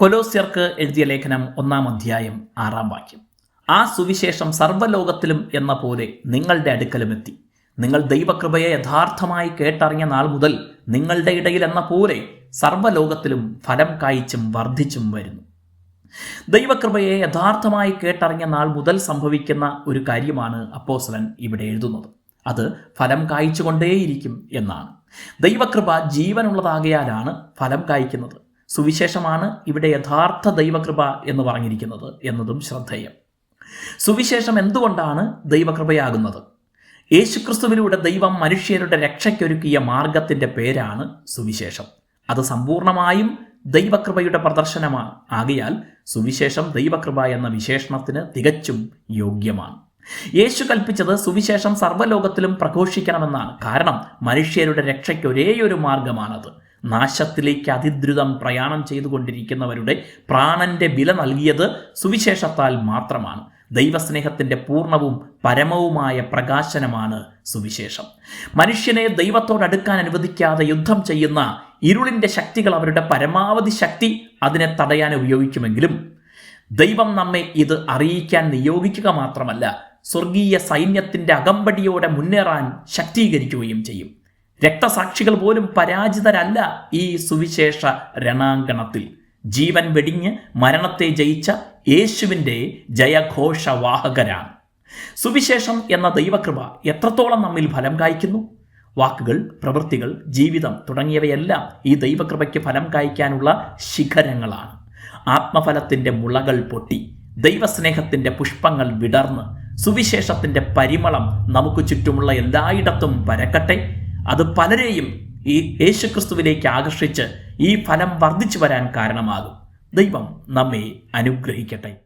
കൊലോസ്യർക്ക് എഴുതിയ ലേഖനം ഒന്നാം അധ്യായം ആറാം വാക്യം. ആ സുവിശേഷം സർവലോകത്തിലും എന്ന പോലെ നിങ്ങളുടെ അടുക്കലും എത്തി. നിങ്ങൾ ദൈവകൃപയെ യഥാർത്ഥമായി കേട്ടറിഞ്ഞ നാൾ മുതൽ നിങ്ങളുടെ ഇടയിൽ എന്ന പോലെ സർവലോകത്തിലും ഫലം കായ്ച്ചും വർദ്ധിച്ചും വരുന്നു. ദൈവകൃപയെ യഥാർത്ഥമായി കേട്ടറിഞ്ഞ നാൾ മുതൽ സംഭവിക്കുന്ന ഒരു കാര്യമാണ് അപ്പോസലൻ ഇവിടെ എഴുതുന്നത്. അത് ഫലം കായ്ച്ചുകൊണ്ടേയിരിക്കും എന്നാണ്. ദൈവകൃപ ജീവനുള്ളതാകയാലാണ് ഫലം കായ്ക്കുന്നത്. സുവിശേഷമാണ് ഇവിടെ യഥാർത്ഥ ദൈവകൃപ എന്ന് പറഞ്ഞിരിക്കുന്നത് എന്നതും ശ്രദ്ധേയം. സുവിശേഷം എന്തുകൊണ്ടാണ് ദൈവകൃപയാകുന്നത്? യേശുക്രിസ്തുവിലൂടെ ദൈവം മനുഷ്യരുടെ രക്ഷയ്ക്കൊരുക്കിയ മാർഗത്തിന്റെ പേരാണ് സുവിശേഷം. അത് സമ്പൂർണമായും ദൈവകൃപയുടെ പ്രദർശനമാണ് ആകയാൽ സുവിശേഷം ദൈവകൃപ എന്ന വിശേഷണത്തിന് തികച്ചും യോഗ്യമാണ്. യേശു കൽപ്പിച്ചത് സുവിശേഷം സർവലോകത്തിലും പ്രഘോഷിക്കണമെന്നാണ് കാരണം മനുഷ്യരുടെ രക്ഷയ്ക്ക് ഒരേയൊരു മാർഗമാണത് നാശത്തിലേക്ക് അതിദ്രുതം പ്രയാണം ചെയ്തുകൊണ്ടിരിക്കുന്നവരുടെ പ്രാണന്റെ വില നൽകിയത് സുവിശേഷത്താൽ മാത്രമാണ്. ദൈവസ്നേഹത്തിന്റെ പൂർണവും പരമവുമായ പ്രകാശനമാണ് സുവിശേഷം. മനുഷ്യനെ ദൈവത്തോടടുക്കാൻ അനുവദിക്കാതെ യുദ്ധം ചെയ്യുന്ന ഇരുളിന്റെ ശക്തികൾ അവരുടെ പരമാവധി ശക്തി അതിനെ തടയാൻ ഉപയോഗിക്കുമെങ്കിലും ദൈവം നമ്മെ ഇത് അറിയിക്കാൻ നിയോഗിക്കുക മാത്രമല്ല സ്വർഗീയ സൈന്യത്തിന്റെ അകമ്പടിയോടെ മുന്നേറാൻ ശക്തീകരിക്കുകയും ചെയ്യും. രക്തസാക്ഷികൾ പോലും പരാജിതരല്ല ഈ സുവിശേഷ രണാങ്കണത്തിൽ. ജീവൻ വെടിഞ്ഞ് മരണത്തെ ജയിച്ച യേശുവിന്റെ ജയഘോഷവാഹകരാണ്. സുവിശേഷം എന്ന ദൈവകൃപ എത്രത്തോളം നമ്മിൽ ഫലം കായ്ക്കുന്നു? വാക്കുകൾ പ്രവൃത്തികൾ ജീവിതം തുടങ്ങിയവയെല്ലാം ഈ ദൈവകൃപയ്ക്ക് ഫലം കായ്ക്കാനുള്ള ശിഖരങ്ങളാണ്. ആത്മഫലത്തിന്റെ മുളകൾ പൊട്ടി ദൈവസ്നേഹത്തിന്റെ പുഷ്പങ്ങൾ വിടർന്ന് സുവിശേഷത്തിന്റെ പരിമളം നമുക്ക് ചുറ്റുമുള്ള എല്ലായിടത്തും പരക്കട്ടെ. അത് പലരെയും ഈ യേശുക്രിസ്തുവിലേക്ക് ആകർഷിച്ച് ഈ ഫലം വർദ്ധിച്ചു വരാൻ കാരണമാകും. ദൈവം നമ്മെ അനുഗ്രഹിക്കട്ടെ.